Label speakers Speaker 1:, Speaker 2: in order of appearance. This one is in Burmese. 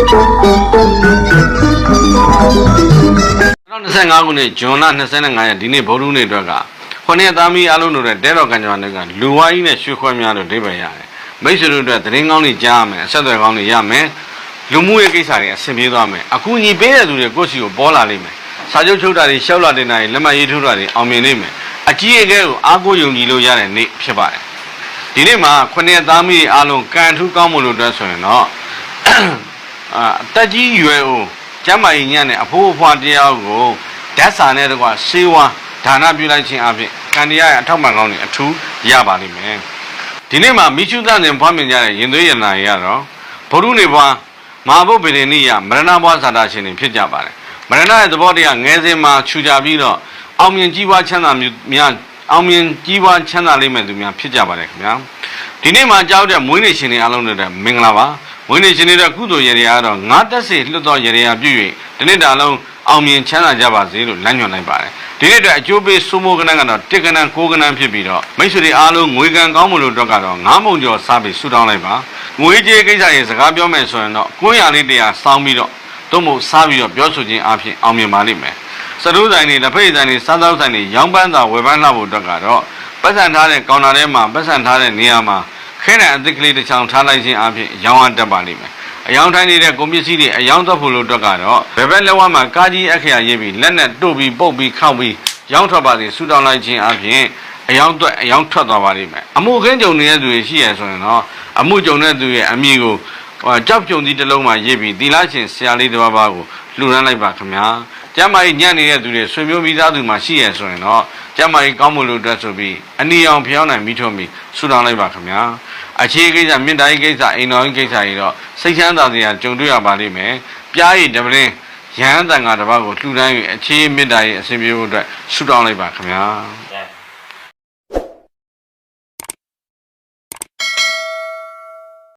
Speaker 1: 2025ခုနှစ်ဇွန်လ25ရက်ဒီနေ့ဗုဒ္ဓနေ့အတွက်ကခုနှစ်သားမီးအလုံးတို့တဲ့တဲတော်ကံကြွားတွေကလူဝိုင်းနဲ့ရွှေခွဲများတို့ဒိဗယ်ရတယ်မိတ်ဆွေတို့အတွက်သတင်းကောင်းတွေကြားရမယ်အဆက်အသွယ်ကောင်းတွေရမယ်လူမှုရေးကိစ္စတွေအဆင်ပြေသွားမယ်အခုညီပေးတဲ့သူတွေကိုယ့်စီကိုပေါ်လာလိမ့်မယ်စာချုပ်ချုပ်တာတွေရှောက်လာတဲ့နိုင်လက်မှတ်ရေးထိုးတာတွေအောင်မြင်လိမ့်မယ်အကြီးအကဲကိုအားကိုးယုံကြည်လို့ရတဲ့နေ့ဖြစ်ပါတယ်ဒီနေ့မှာခုနှစ်သားမီးအလုံးကံထူးကောင်းမှုလို့အတွက်ဆိုရင်တော့ အာအတက်ကြီးရွယ်ဦးကျမ်းမာရေးညံ့တဲ့အဖိုးအဖွားတရားကိုဓာတ်စာနဲ့တကွာစေဝါဒါနပြုလိုက်ခြင်းအပြင်ကံတရားရဲ့အထောက်ပံ့ကောင်းတွေအထူးရပါလိမ့်မယ်ဒီနေ့မှာမိရှုသနဲ့ဖွားမြင်ကြတဲ့ရင်သွေးရနာရီကတော့ဘုရုနေဘွားမဟာဘုဗေဒနိယမရဏဘွားဇာတာရှင်တွေဖြစ်ကြပါတယ်မရဏရဲ့သဘောတရားငယ်စဉ်မှာခြူကြပြီးတော့အောင်မြင်ကြီးပွားချမ်းသာများအောင်မြင်ကြီးပွားချမ်းသာလိမ့်မယ်သူများဖြစ်ကြပါတယ်ခင်ဗျာဒီနေ့မှာကြောက်တဲ့မွေးနေ့ရှင်တွေအားလုံးတွေမင်္ဂလာပါ ဝိနည်းရှင်တွေကုသိုလ်ရေတွေကတော့ငါတက်စေလွတ်တော်ရေတွေပြု၍ဒီနေ့တာလုံးအောင်မြင်ချမ်းသာကြပါစေလို့လမ်းညွှန်လိုက်ပါတယ်ဒီနေ့အတွက်အကျိုးပေးစိုးမိုးကနန်းကတော့တစ်ကနန်းကိုးကနန်းဖြစ်ပြီးတော့မိတ်ဆွေတွေအားလုံးငွေကံကောင်းမှုလို့တော့ကတော့ငါးမုံကျော်စားပြီးဆူတောင်းလိုက်ပါငွေကြေးကိစ္စရေစကားပြောမယ်ဆိုရင်တော့ကိုးရလေးတရားစောင်းပြီးတော့တို့မို့စားပြီးတော့ပြောဆိုခြင်းအပြင်အောင်မြင်ပါလိမ့်မယ်စတိုးဆိုင်တွေလက်ဖက်ဆိုင်တွေစားသောက်ဆိုင်တွေရောင်းပန်းသာဝယ်ပန်းလှဖို့အတွက်ကတော့ပတ်စံထားတဲ့ကောင်တာထဲမှာပတ်စံထားတဲ့နေရာမှာ ခဲတဲ့အသစ်ကလေးတစ်ချောင်းထားလိုက်ခြင်းအပြင်ရောင်းရတတ်ပါလိမ့်မယ်။အယောင်ထိုင်းနေတဲ့ကုန်ပစ္စည်းတွေအယောင်သွက်ဖို့လို့အတွက်ကတော့ဘယ်ဘက်လက်ဝါးမှာကားကြီးအခရာရေးပြီးလက်နဲ့တို့ပြီးပုတ်ပြီးခောက်ပြီးရောင်းထွက်ပါစေဆူတောင်းလိုက်ခြင်းအပြင်အယောင်သွက်အယောင်ထွက်သွားပါလိမ့်မယ်။အမှုခင်းကြုံနေတဲ့သူတွေရှိရဆိုရင်တော့အမှုကြုံတဲ့သူရဲ့အမိကိုဟိုကြောက်ကြုံသီးတစ်လုံးမှာရေးပြီးသီလရှင်ဆရာလေးတစ်ပါးပါးကိုလှူဒန်းလိုက်ပါခင်ဗျာ။ကျမ်းမာရေးညံ့နေတဲ့သူတွေဆွေမျိုးမိသားစုမှာရှိရဆိုရင်တော့ကျမ်းမာရေးကောင်းမှုလို့အတွက်ဆိုပြီးအနီအောင်ဖျောင်းနိုင်မိထွန်းပြီးဆူတောင်းလိုက်ပါခင်ဗျာ။ အခြေကိစ္စမြင့်တိုင်းကိစ္စအိမ်တော်ကြီးကိစ္စကြီးတော့စိတ်ချမ်းသာစရာကြုံတွေ့ရပါလိမ့်မယ်။ပြားရည်တပလင်းရဟန်းတန်ဃာတစ်ပါးကိုလှူဒန်း၍အခြေမြင့်တိုင်းအစဉ်ပြေဖို့အတွက်ဆုတောင်းလိုက်ပါခင်ဗျာ။